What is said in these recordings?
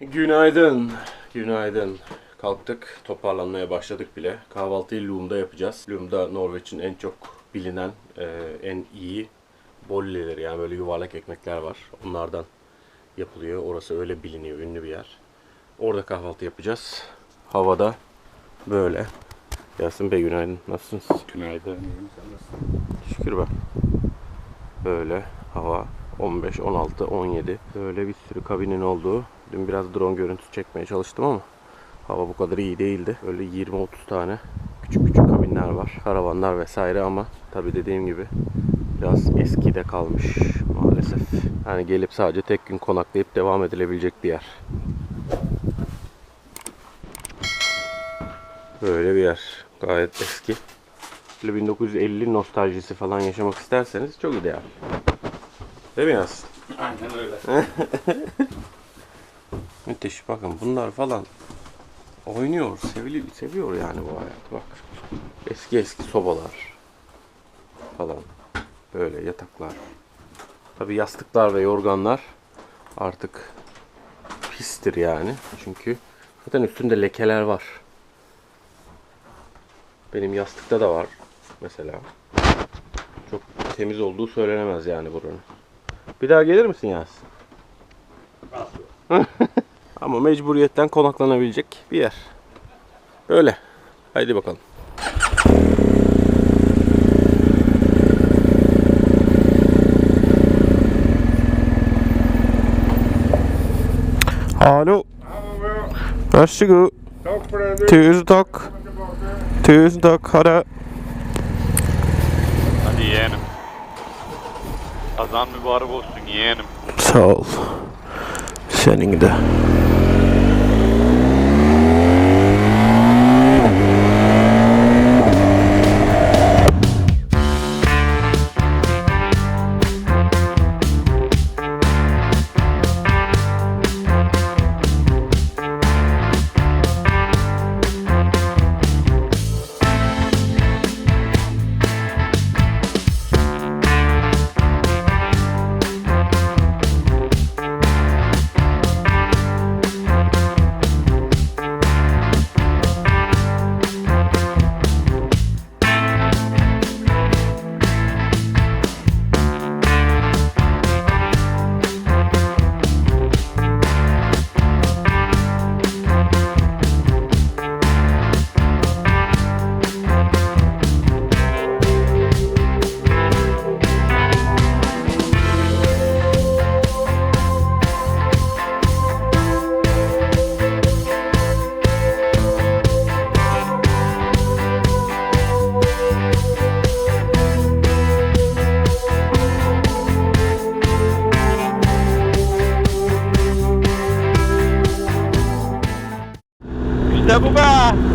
Günaydın. Günaydın. Kalktık, toparlanmaya başladık bile. Kahvaltıyı Lum'da yapacağız. Lum'da Norveç'in en çok bilinen, e, en iyi bolleleri yani böyle yuvarlak ekmekler var. Onlardan yapılıyor. Orası öyle biliniyor, ünlü bir yer. Orada kahvaltı yapacağız. Havada böyle. Yasin Bey günaydın. Nasılsınız? Günaydın. Şükür be. Böyle hava 15, 16, 17. Böyle bir sürü kabinin olduğu. Dün biraz drone görüntüsü çekmeye çalıştım ama hava bu kadar iyi değildi. Böyle 20-30 tane küçük küçük kabinler var. Karavanlar vesaire ama tabii dediğim gibi biraz eskide kalmış maalesef. Yani gelip sadece tek gün konaklayıp devam edilebilecek bir yer. Böyle bir yer. Gayet eski. Böyle 1950 nostaljisi falan yaşamak isterseniz çok ideal. Değil mi Yasin? Aynen öyle. Müthiş. Bakın bunlar falan oynuyor, sevili, seviyor yani bu hayat. Bak. Eski eski sobalar falan. Böyle yataklar. Tabi yastıklar ve yorganlar artık pistir yani. Çünkü zaten üstünde lekeler var. Benim yastıkta da var mesela. Çok temiz olduğu söylenemez yani buranın. Bir daha gelir misin Yasin? Ama mecburiyetten konaklanabilecek bir yer. Böyle. Haydi bakalım. Hallo. Vær så god. Tusen takk. Tusen takk. Ha det. Hadi yeğenim. Kazan mübarek olsun yeğenim. Sağ ol. Senin de.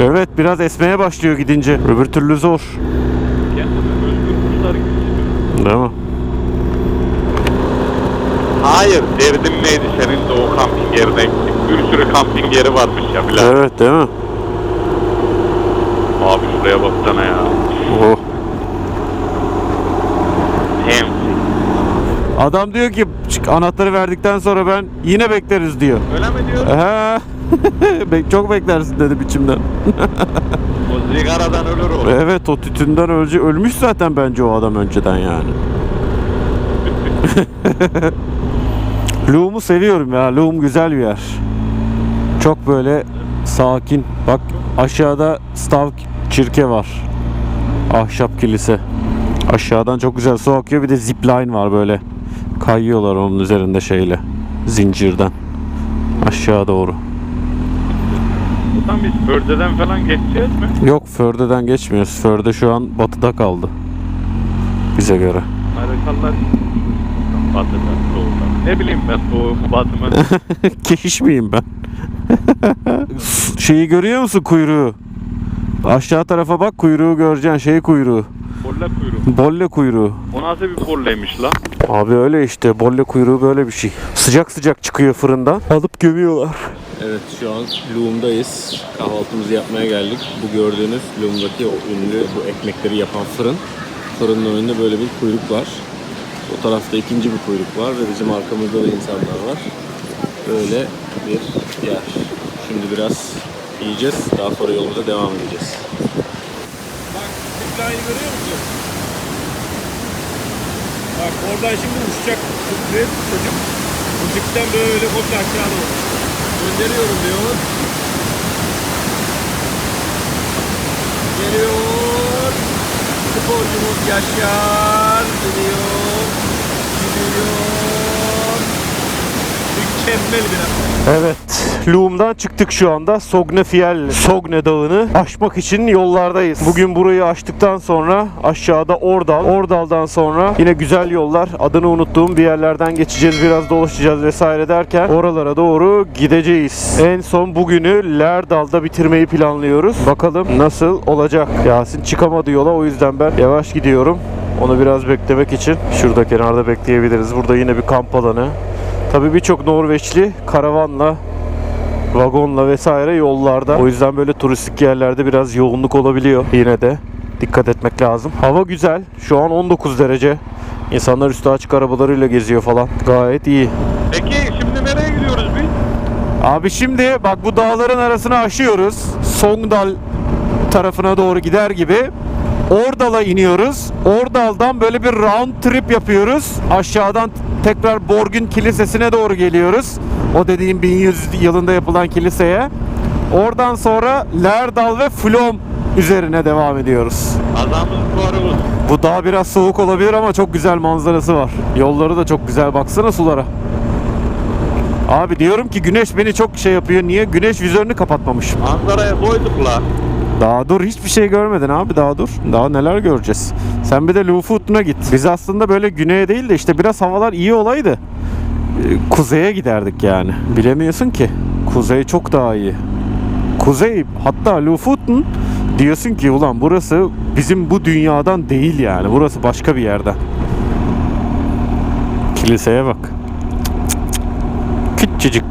Evet biraz esmeye başlıyor gidince. Öbür türlü zor. Değil mi? Hayır, derdin neydi senin de o kamping yerine gittik. Bir sürü kamping yeri varmış ya bile. Evet değil mi? Abi şuraya baksana ya. Oh. Hem. Adam diyor ki "Çık, anahtarı verdikten sonra ben yine bekleriz diyor. Öyle mi diyor? He. Çok beklersin dedi biçimden. O sigaradan ölür o. Evet o tütünden ölce ölmüş zaten bence o adam önceden yani. Loom'u seviyorum ya. Loom güzel bir yer. Çok böyle sakin. Bak aşağıda Stav Çirke var. Ahşap kilise. Aşağıdan çok güzel su akıyor. Bir de zipline var böyle. Kayıyorlar onun üzerinde şeyle. Zincirden. Aşağı doğru. Buradan biz Förde'den falan geçeceğiz mi? Yok Förde'den geçmiyoruz. Förde şu an batıda kaldı. Bize göre. Amerikalılar batıdan, doğudan. Ne bileyim ben doğu, batı mı? Keşiş miyim ben? Şeyi görüyor musun kuyruğu? Aşağı tarafa bak kuyruğu göreceksin şey kuyruğu. Bolla kuyruğu. Bolle kuyruğu. O nasıl bir bolleymiş lan? Abi öyle işte bolle kuyruğu böyle bir şey. Sıcak sıcak çıkıyor fırından. Alıp gömüyorlar. Evet şu an Loom'dayız. Kahvaltımızı yapmaya geldik. Bu gördüğünüz Loom'daki o ünlü bu ekmekleri yapan fırın. Fırının önünde böyle bir kuyruk var. O tarafta ikinci bir kuyruk var ve bizim arkamızda da insanlar var. Böyle bir yer. Şimdi biraz yiyeceğiz. Daha sonra yolumuza devam edeceğiz. Zipline görüyor musun? Bak oradan şimdi uçacak bir çocuk. Dipten böyle koş aşağı doğru. Gönderiyorum diyor. Geliyor. Sporcumuz Yaşar gidiyor. Gidiyor. Mükemmel bir an. Evet, Loom'dan çıktık şu anda. Sognefiel, Sogne Dağı'nı aşmak için yollardayız. Bugün burayı aştıktan sonra aşağıda Ordal, Ordal'dan sonra yine güzel yollar. Adını unuttuğum bir yerlerden geçeceğiz, biraz dolaşacağız vesaire derken oralara doğru gideceğiz. En son bugünü Lerdal'da bitirmeyi planlıyoruz. Bakalım nasıl olacak. Yasin çıkamadı yola o yüzden ben yavaş gidiyorum. Onu biraz beklemek için şurada kenarda bekleyebiliriz. Burada yine bir kamp alanı. Tabii birçok Norveçli karavanla, vagonla vesaire yollarda. O yüzden böyle turistik yerlerde biraz yoğunluk olabiliyor. Yine de dikkat etmek lazım. Hava güzel. Şu an 19 derece. İnsanlar üstü açık arabalarıyla geziyor falan. Gayet iyi. Peki şimdi nereye gidiyoruz biz? Abi şimdi bak bu dağların arasını aşıyoruz. Songdal tarafına doğru gider gibi. Ordal'a iniyoruz. Ordal'dan böyle bir round trip yapıyoruz. Aşağıdan tekrar Borgün Kilisesi'ne doğru geliyoruz. O dediğim 1100 yılında yapılan kiliseye. Oradan sonra Lerdal ve Flom üzerine devam ediyoruz. Azamız korumuz. Bu dağ biraz soğuk olabilir ama çok güzel manzarası var. Yolları da çok güzel. Baksana sulara. Abi diyorum ki güneş beni çok şey yapıyor. Niye? Güneş vizörünü kapatmamış. Manzaraya doyduk la. Daha dur hiçbir şey görmedin abi daha dur. Daha neler göreceğiz. Sen bir de Lofoten'a git. Biz aslında böyle güneye değil de işte biraz havalar iyi olaydı. e, Kuzeye giderdik yani. Bilemiyorsun ki. Kuzey çok daha iyi. Kuzey hatta Lofoten diyorsun ki ulan burası bizim bu dünyadan değil yani. Burası başka bir yerden. Kiliseye bak. Küçücük.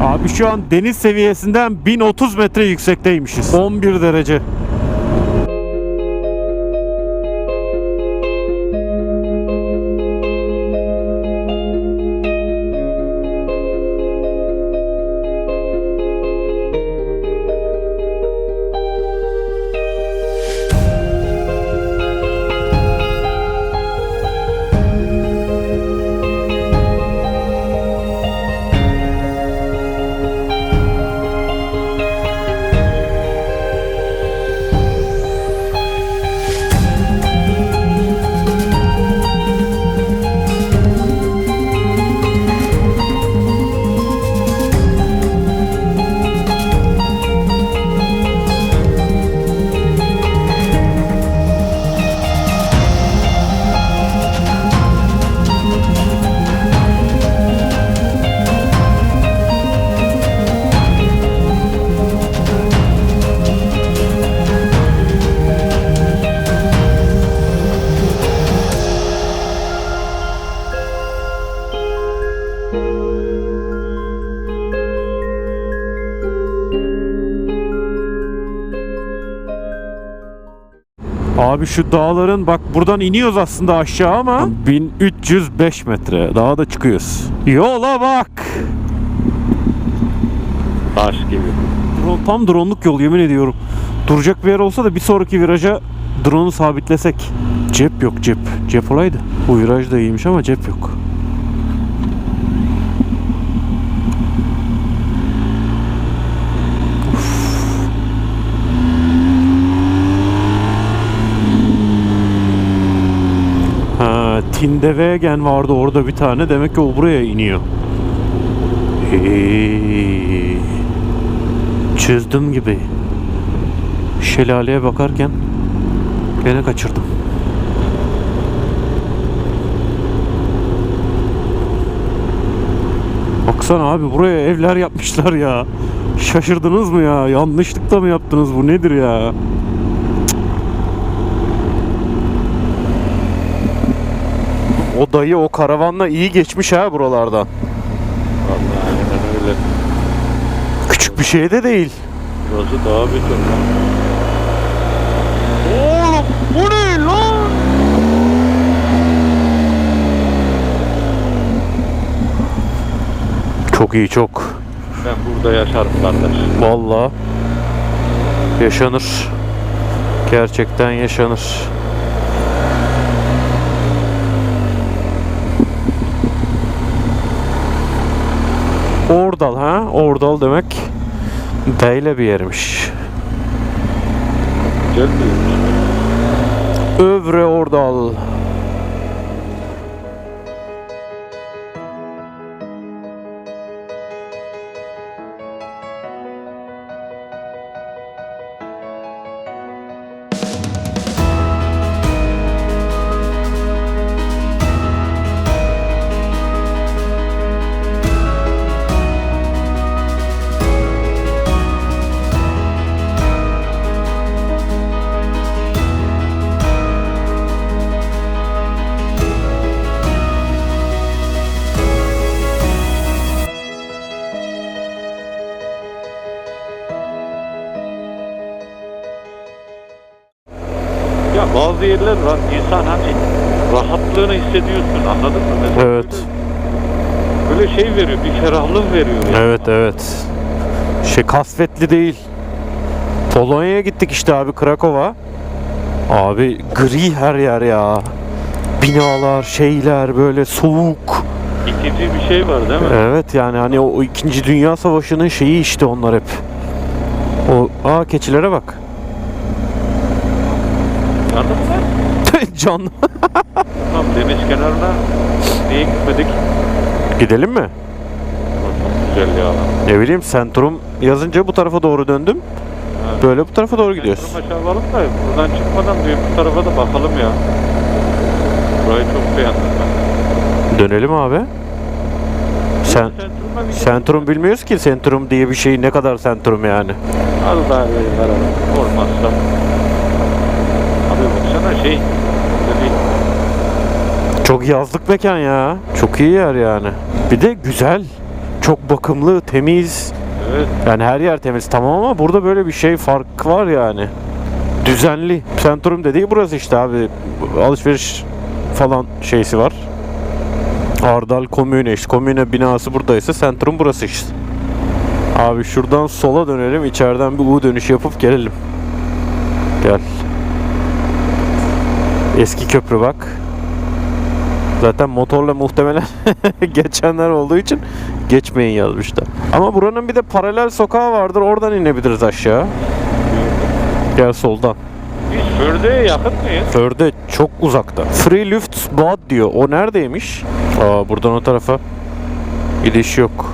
Abi şu an deniz seviyesinden 1030 metre yüksekteymişiz. 11 derece. Şu dağların bak buradan iniyoruz aslında aşağı ama 1305 metre daha da çıkıyoruz. Yola bak. Taş gibi. Drone- Tam drone'luk yol yemin ediyorum. Duracak bir yer olsa da bir sonraki viraja drone'u sabitlesek. Cep yok cep. Cep olaydı. Bu viraj da iyiymiş ama cep yok. Ha, Tindewegen vardı orada bir tane. Demek ki o buraya iniyor. Hey. Çözdüm gibi. Şelaleye bakarken gene kaçırdım. Baksana abi buraya evler yapmışlar ya. Şaşırdınız mı ya? Yanlışlıkla mı yaptınız bu nedir ya? O dayı o karavanla iyi geçmiş ha buralardan. Vallahi aynen öyle. Küçük bir şey de değil. Burası daha beter lan. Oğlum bu ne lan? Çok iyi çok. Ben burada yaşarım kardeş. Vallahi yaşanır. Gerçekten yaşanır. Ordal ha? Ordal demek böyle bir yermiş. Övre Ordal. Bazı yerler var insan hani rahatlığını hissediyorsun anladın mı? Mesela Evet. Böyle, böyle şey veriyor bir ferahlık veriyor ya. Evet evet. Şey kasvetli değil. Polonya'ya gittik işte abi Krakow'a. Abi gri her yer ya. Binalar, şeyler böyle soğuk. İkinci bir şey var değil mi? Evet yani hani o, o 2. Dünya Savaşı'nın şeyi işte onlar hep. O aa keçilere bak. Anladın mı? Canlı. Tam deniz kenarına niye gitmedik? Gidelim mi? Çok güzel ya. Ne bileyim Centrum yazınca bu tarafa doğru döndüm. Evet. Böyle bu tarafa doğru gidiyoruz. Centrum aşağı varalım da buradan çıkmadan bir bu tarafa da bakalım ya. Burayı çok beğendim ben. Dönelim abi. Sen Centrum bilmiyoruz ki Centrum diye bir şey ne kadar Centrum yani. Az daha bir varalım. Olmazsa. Baksana şey. bir Çok yazlık mekan ya. Çok iyi yer yani. Bir de güzel. Çok bakımlı, temiz. Evet. Yani her yer temiz tamam ama burada böyle bir şey fark var yani. Düzenli. Centrum dediği burası işte abi. Alışveriş falan şeysi var. Ardal Komüne işte. Komüne binası buradaysa Centrum burası işte. Abi şuradan sola dönelim. içeriden bir U dönüş yapıp gelelim. Gel. Eski köprü bak. Zaten motorla muhtemelen geçenler olduğu için geçmeyin yazmışlar. Ama buranın bir de paralel sokağı vardır. Oradan inebiliriz aşağı. Gel soldan. Biz Förde'ye yakın mıyız? Förde çok uzakta. Free Luft Bad diyor. O neredeymiş? Aa buradan o tarafa gidiş yok.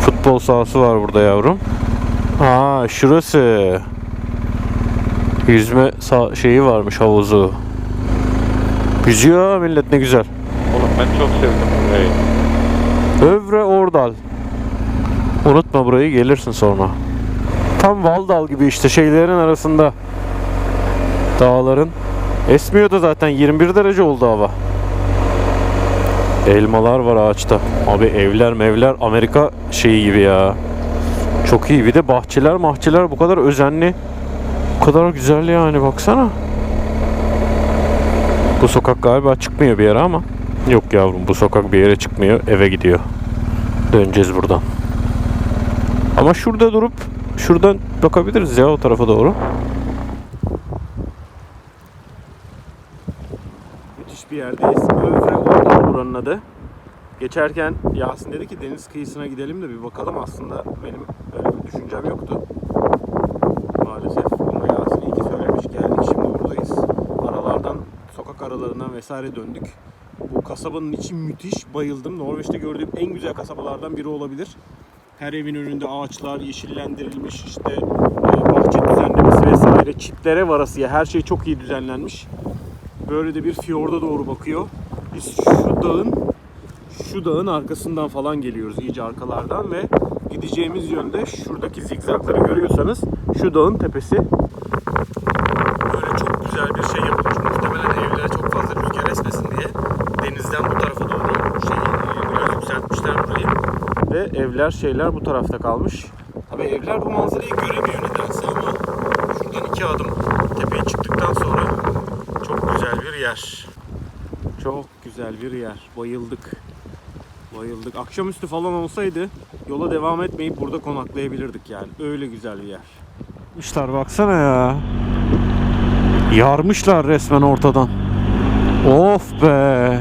Futbol sahası var burada yavrum. Aa şurası. Yüzme şeyi varmış havuzu. Yüzüyor millet ne güzel. Oğlum ben çok sevdim burayı. Övre Ordal. Unutma burayı gelirsin sonra. Tam Valdal gibi işte şeylerin arasında. Dağların. Esmiyordu zaten 21 derece oldu hava. Elmalar var ağaçta. Abi evler mevler Amerika şeyi gibi ya. Çok iyi. Bir de bahçeler mahçeler bu kadar özenli. Bu kadar güzel yani baksana. Bu sokak galiba çıkmıyor bir yere ama. Yok yavrum bu sokak bir yere çıkmıyor. Eve gidiyor. Döneceğiz buradan. Ama şurada durup şuradan bakabiliriz ya o tarafa doğru. Müthiş bir yerdeyiz. Övre Orman buranın adı. Geçerken Yasin dedi ki deniz kıyısına gidelim de bir bakalım aslında. Benim öyle bir düşüncem yoktu. Maalesef ama Yasin iyi ki söylemiş. Geldik şimdi buradayız. Aralardan, sokak aralarından vesaire döndük. Bu kasabanın içi müthiş. Bayıldım. Norveç'te gördüğüm en güzel kasabalardan biri olabilir. Her evin önünde ağaçlar yeşillendirilmiş. işte e, bahçe düzenlemesi vesaire. Çitlere varasıya her şey çok iyi düzenlenmiş. Böyle de bir fiyorda doğru bakıyor. Biz şu dağın şu dağın arkasından falan geliyoruz iyice arkalardan ve gideceğimiz yönde şuradaki zigzagları görüyorsanız şu dağın tepesi böyle çok güzel bir şey yapılmış. Muhtemelen evlere çok fazla rüzgar esmesin diye denizden bu tarafa doğru şeyi e, biraz yükseltmişler burayı. Ve evler şeyler bu tarafta kalmış. Abi evler bu manzarayı göremiyor nedense ama şuradan iki adım tepeye çıktıktan sonra çok güzel bir yer. Çok güzel bir yer. Bayıldık. Bayıldık. Akşamüstü falan olsaydı yola devam etmeyip burada konaklayabilirdik yani. Öyle güzel bir yer. Yapmışlar baksana ya. Yarmışlar resmen ortadan. Of be.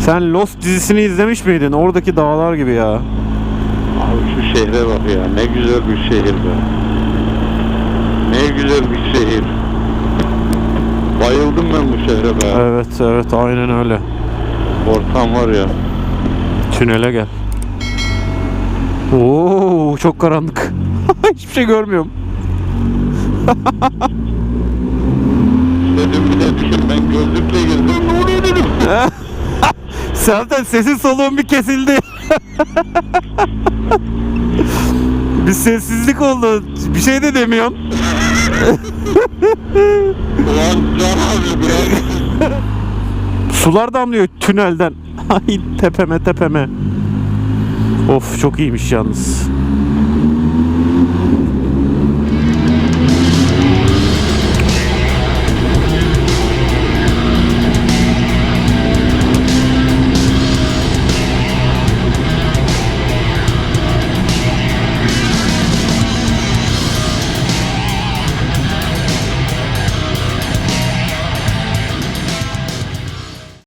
Sen Lost dizisini izlemiş miydin? Oradaki dağlar gibi ya. Şu şehre bak ya. Ne güzel bir şehir be. Ne güzel bir şehir. Bayıldım ben bu şehre be. Evet evet aynen öyle. Ortam var ya. Tünele gel. Oo çok karanlık. Hiçbir şey görmüyorum. Dedim bir de düşün ben gözlükle girdim. Ne oluyor dedim. Zaten sesin soluğun bir kesildi. bir sessizlik oldu. Bir şey de demiyorsun. Ulan Can abi biraz. Sular damlıyor tünelden. Ay tepeme tepeme. Of çok iyiymiş yalnız.